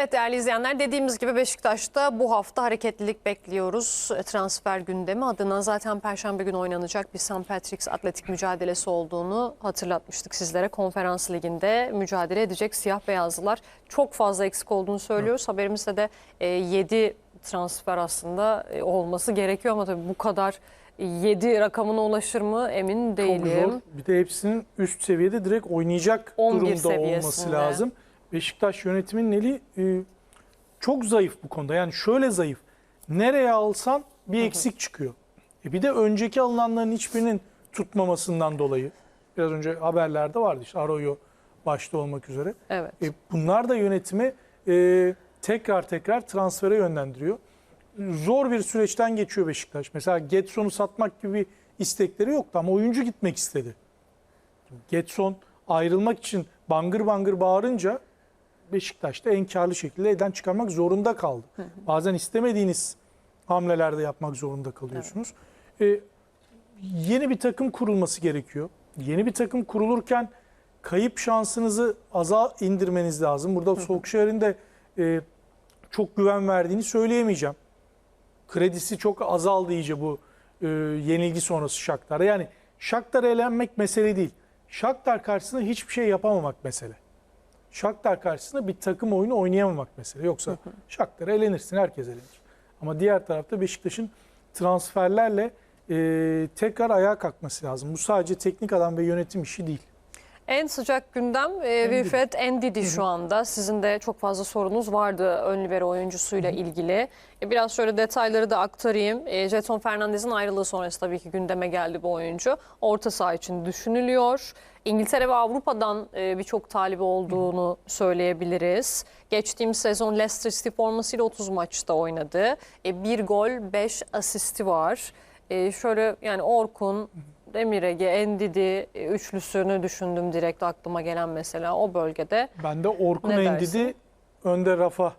Evet değerli izleyenler dediğimiz gibi Beşiktaş'ta bu hafta hareketlilik bekliyoruz. E, Transfer gündemi adına zaten Perşembe günü oynanacak bir St. Patrick's atletik mücadelesi olduğunu hatırlatmıştık sizlere. Konferans liginde mücadele edecek siyah beyazlılar çok fazla eksik olduğunu söylüyoruz. Haberimizde de 7 transfer aslında e, olması gerekiyor ama tabii bu kadar 7 rakamına ulaşır mı emin Çok değilim. zor. Bir de hepsinin üst seviyede direkt oynayacak 11 durumda olması seviyesinde. lazım. Beşiktaş yönetiminin eli e, çok zayıf bu konuda. Yani şöyle zayıf. Nereye alsan bir eksik çıkıyor. E bir de önceki alınanların hiçbirinin tutmamasından dolayı. Biraz önce haberlerde vardı işte Arroyo başta olmak üzere. Evet. E, bunlar da yönetimi e, tekrar tekrar transfere yönlendiriyor. Zor bir süreçten geçiyor Beşiktaş. Mesela Getson'u satmak gibi istekleri yoktu ama oyuncu gitmek istedi. Getson ayrılmak için bangır bangır bağırınca Beşiktaş'ta en karlı şekilde elden çıkarmak zorunda kaldı. Bazen istemediğiniz hamlelerde yapmak zorunda kalıyorsunuz. E, yeni bir takım kurulması gerekiyor. Yeni bir takım kurulurken kayıp şansınızı aza indirmeniz lazım. Burada Solskjaer'in de e, çok güven verdiğini söyleyemeyeceğim. Kredisi çok azaldı iyice bu e, yenilgi sonrası Shakhtar'a. Yani Shakhtar'a elenmek mesele değil. Shakhtar karşısında hiçbir şey yapamamak mesele. Shakhtar karşısında bir takım oyunu oynayamamak mesele. Yoksa Shakhtar'a elenirsin, herkes elenir. Ama diğer tarafta Beşiktaş'ın transferlerle e, tekrar ayağa kalkması lazım. Bu sadece teknik adam ve yönetim işi değil. En sıcak gündem e, Wilfred Endidi şu anda. Sizin de çok fazla sorunuz vardı ön libero oyuncusuyla ilgili. E, biraz şöyle detayları da aktarayım. E, Jeton Fernandez'in ayrılığı sonrası tabii ki gündeme geldi bu oyuncu. Orta saha için düşünülüyor. İngiltere ve Avrupa'dan e, birçok talibi olduğunu söyleyebiliriz. Geçtiğimiz sezon Leicester City formasıyla 30 maçta oynadı. E, bir gol, 5 asisti var. E, şöyle yani Orkun, Demirege, Endidi e, üçlüsünü düşündüm direkt aklıma gelen mesela o bölgede. Ben de Orkun Ne Endidi dersin? önde Rafa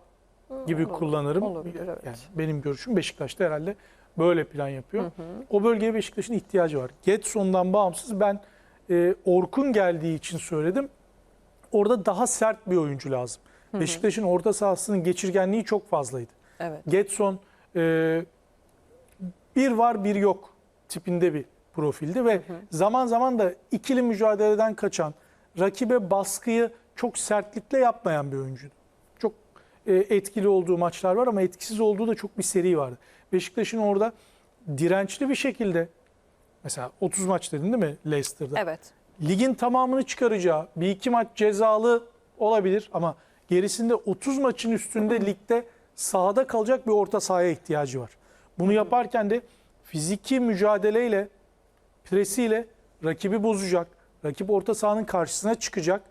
gibi olabilir, kullanırım. olabilir, evet. Yani benim görüşüm Beşiktaş'ta herhalde böyle plan yapıyor. O bölgeye Beşiktaş'ın ihtiyacı var. Getson'dan bağımsız ben e, Orkun geldiği için söyledim. Orada daha sert bir oyuncu lazım. Beşiktaş'ın orta sahasının geçirgenliği çok fazlaydı. Evet. Getson e, bir var bir yok tipinde bir profildi ve zaman zaman da ikili mücadeleden kaçan, rakibe baskıyı çok sertlikle yapmayan bir oyuncuydu. Çok e, etkili olduğu maçlar var ama etkisiz olduğu da çok bir seri vardı. Beşiktaş'ın orada dirençli bir şekilde mesela 30 maç dedin değil mi Leicester'da? Evet. ligin tamamını çıkaracağı bir iki maç cezalı olabilir ama gerisinde 30 maçın üstünde ligde sahada kalacak bir orta sahaya ihtiyacı var. Bunu yaparken de fiziki mücadeleyle, presiyle rakibi bozacak, rakip orta sahanın karşısına çıkacak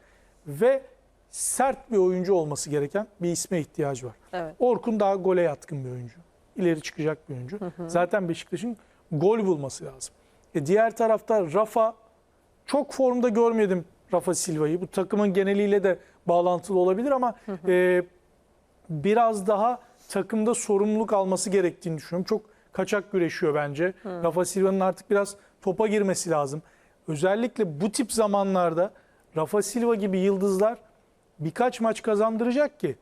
ve sert bir oyuncu olması gereken bir isme ihtiyacı var. Evet. Orkun daha gole yatkın bir oyuncu. İleri çıkacak bir oyuncu. Zaten Beşiktaş'ın gol bulması lazım. E diğer tarafta Rafa çok formda görmedim Rafa Silva'yı. Bu takımın geneliyle de bağlantılı olabilir ama e, biraz daha takımda sorumluluk alması gerektiğini düşünüyorum. Çok kaçak güreşiyor bence. Rafa Silva'nın artık biraz topa girmesi lazım. Özellikle bu tip zamanlarda Rafa Silva gibi yıldızlar birkaç maç kazandıracak ki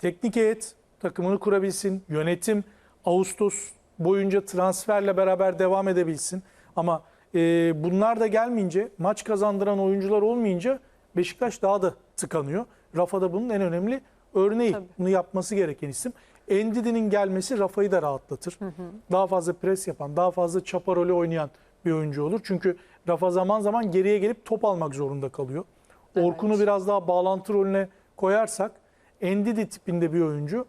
teknik heyet takımını kurabilsin, yönetim Ağustos boyunca transferle beraber devam edebilsin. Ama e, bunlar da gelmeyince, maç kazandıran oyuncular olmayınca Beşiktaş daha da tıkanıyor. Rafa da bunun en önemli örneği. Tabii. Bunu yapması gereken isim. Endidi'nin gelmesi Rafa'yı da rahatlatır. Daha fazla pres yapan, daha fazla çapa rolü oynayan bir oyuncu olur. Çünkü Rafa zaman zaman geriye gelip top almak zorunda kalıyor. Evet. Orkun'u biraz daha bağlantı rolüne koyarsak Endidi tipinde bir oyuncu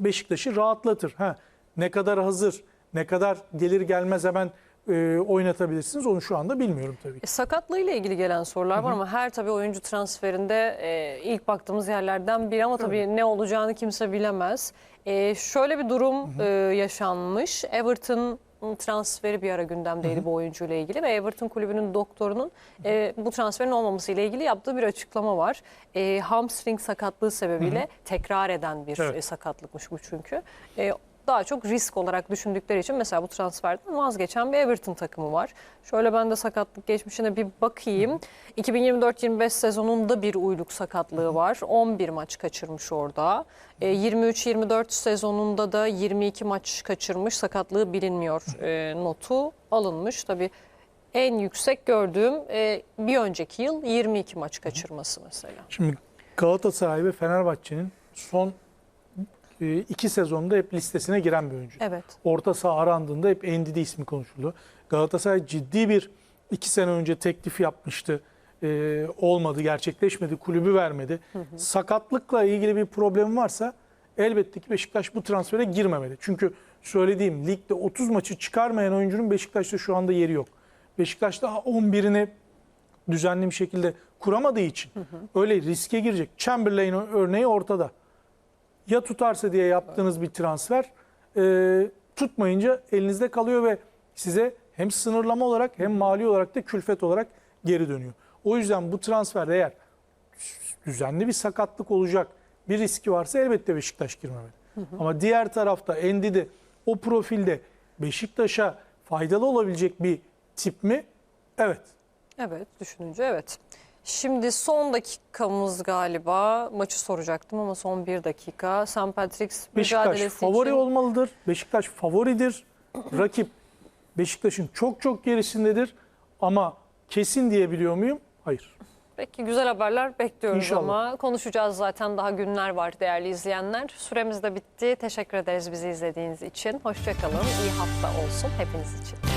Beşiktaş'ı rahatlatır. Ha, ne kadar hazır, ne kadar gelir gelmez hemen e, oynatabilirsiniz onu şu anda bilmiyorum tabii ki. E, sakatlığıyla ilgili gelen sorular var ama her tabii oyuncu transferinde e, ilk baktığımız yerlerden biri ama tabii ne olacağını kimse bilemez. E, şöyle bir durum e, yaşanmış. Everton transferi bir ara gündemdeydi bu oyuncuyla ilgili ve Everton kulübünün doktorunun e, bu transferin olmaması ile ilgili yaptığı bir açıklama var. E, hamstring sakatlığı sebebiyle tekrar eden bir Evet. e, sakatlıkmış bu çünkü. E, daha çok risk olarak düşündükleri için mesela bu transferden vazgeçen bir Everton takımı var. Şöyle ben de sakatlık geçmişine bir bakayım. 2024-25 sezonunda bir uyluk sakatlığı var. 11 maç kaçırmış orada. E, 23-24 sezonunda da 22 maç kaçırmış. Sakatlığı bilinmiyor e, notu alınmış. Tabii en yüksek gördüğüm e, bir önceki yıl 22 maç kaçırması mesela. Şimdi Galatasaray ve Fenerbahçe'nin son e, iki sezonda hep listesine giren bir oyuncu. Evet. Orta saha arandığında hep Endidi ismi konuşuldu. Galatasaray ciddi bir iki sene önce teklif yapmıştı. E, olmadı, gerçekleşmedi, kulübü vermedi. Sakatlıkla ilgili bir problem varsa elbette ki Beşiktaş bu transfere girmemeli. Çünkü söylediğim ligde 30 maçı çıkarmayan oyuncunun Beşiktaş'ta şu anda yeri yok. Beşiktaş daha 11'ini düzenli bir şekilde kuramadığı için öyle riske girecek. Chamberlain örneği ortada. Ya tutarsa diye yaptığınız bir transfer e, tutmayınca elinizde kalıyor ve size hem sınırlama olarak hem mali olarak da külfet olarak geri dönüyor. O yüzden bu transfer eğer düzenli bir sakatlık olacak bir riski varsa elbette Beşiktaş girmemeli. Ama diğer tarafta Endidi o profilde Beşiktaş'a faydalı olabilecek bir tip mi? Evet. Evet düşününce evet. Şimdi son dakikamız galiba. Maçı soracaktım ama son bir dakika. St. Patrick's Beşiktaş mücadelesi favori için. olmalıdır. Beşiktaş favoridir. Rakip Beşiktaş'ın çok çok gerisindedir. Ama kesin diyebiliyor muyum? Hayır. Peki güzel haberler bekliyoruz İnşallah. ama konuşacağız zaten daha günler var değerli izleyenler. Süremiz de bitti. Teşekkür ederiz bizi izlediğiniz için. Hoşçakalın. İyi hafta olsun hepiniz için.